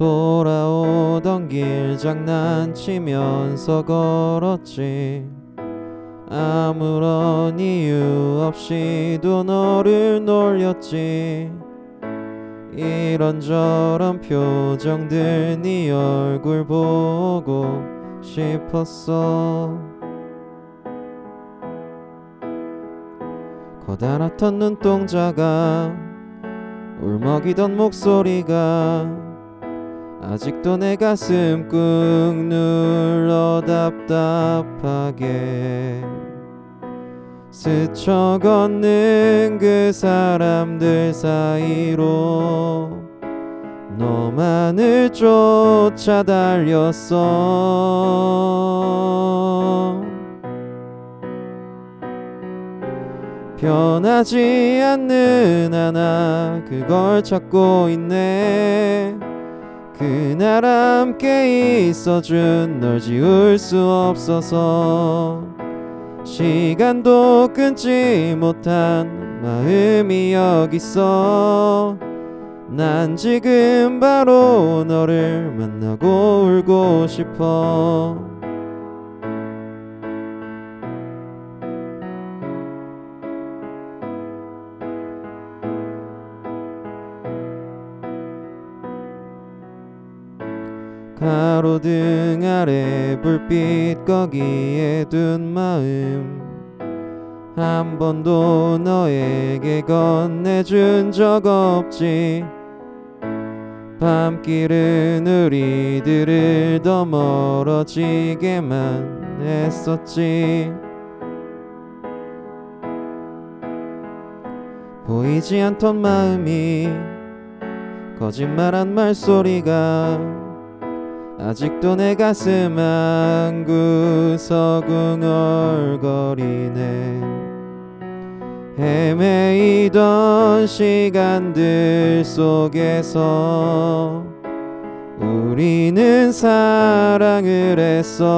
돌아오던 길 장난치면서 걸었지. 아무런 이유 없이도 너를 놀렸지. 이런저런 표정들 네 얼굴 보고 싶었어. 커다랗던 눈동자가 울먹이던 목소리가 아직도 내 가슴 꾹 눌러 답답하게 스쳐 걷는 그 사람들 사이로 너만을 쫓아 달렸어. 변하지 않는 하나 그걸 찾고 있네 그날 함께 있어준 널 지울 수 없어서 시간도 끊지 못한 마음이 여기 있어 난 지금 바로 너를 만나고 울고 싶어 가로등 아래 불빛 거기에 둔 마음. 한 번도 너에게 건네준 적 없지. 밤길은 우리들을 더 멀어지게만 했었지. 보이지 않던 마음이 거짓말한 말소리가 아직도 내 가슴 한 구석 웅얼거리네. 헤매이던 시간들 속에서 우리는 사랑을 했어.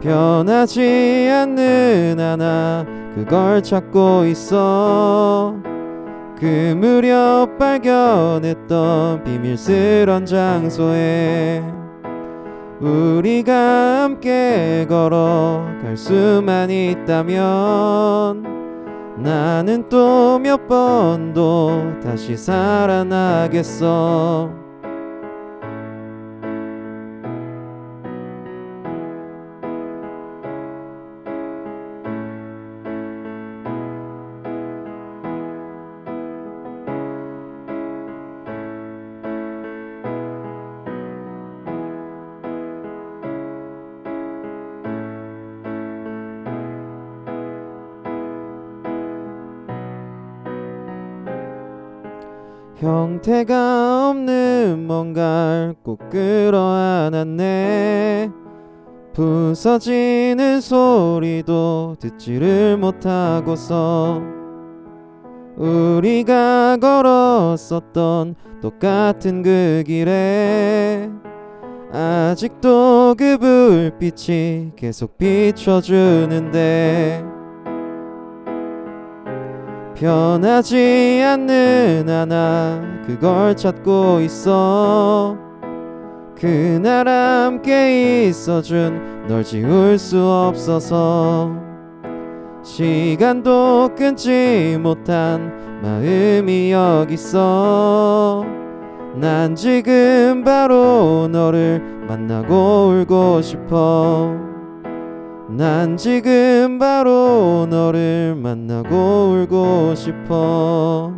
변하지 않는 하나 그걸 찾고 있어 그 무렵 발견했던 비밀스런 장소에 우리가 함께 걸어갈 수만 있다면 나는 또 몇 번도 다시 살아나겠어 형태가 없는 뭔가를 꼭 끌어안았네. 부서지는 소리도 듣지를 못하고서 우리가 걸었었던 똑같은 그 길에 아직도 그 불빛이 계속 비춰주는데 변하지 않는 하나 그걸 찾고 있어. 그날 함께 있어준 널 지울 수 없어서. 시간도 끊지 못한 마음이 여기 있어. 난 지금 바로 너를 만나고 울고 싶어 난 지금 바로 너를 만나고 울고 싶어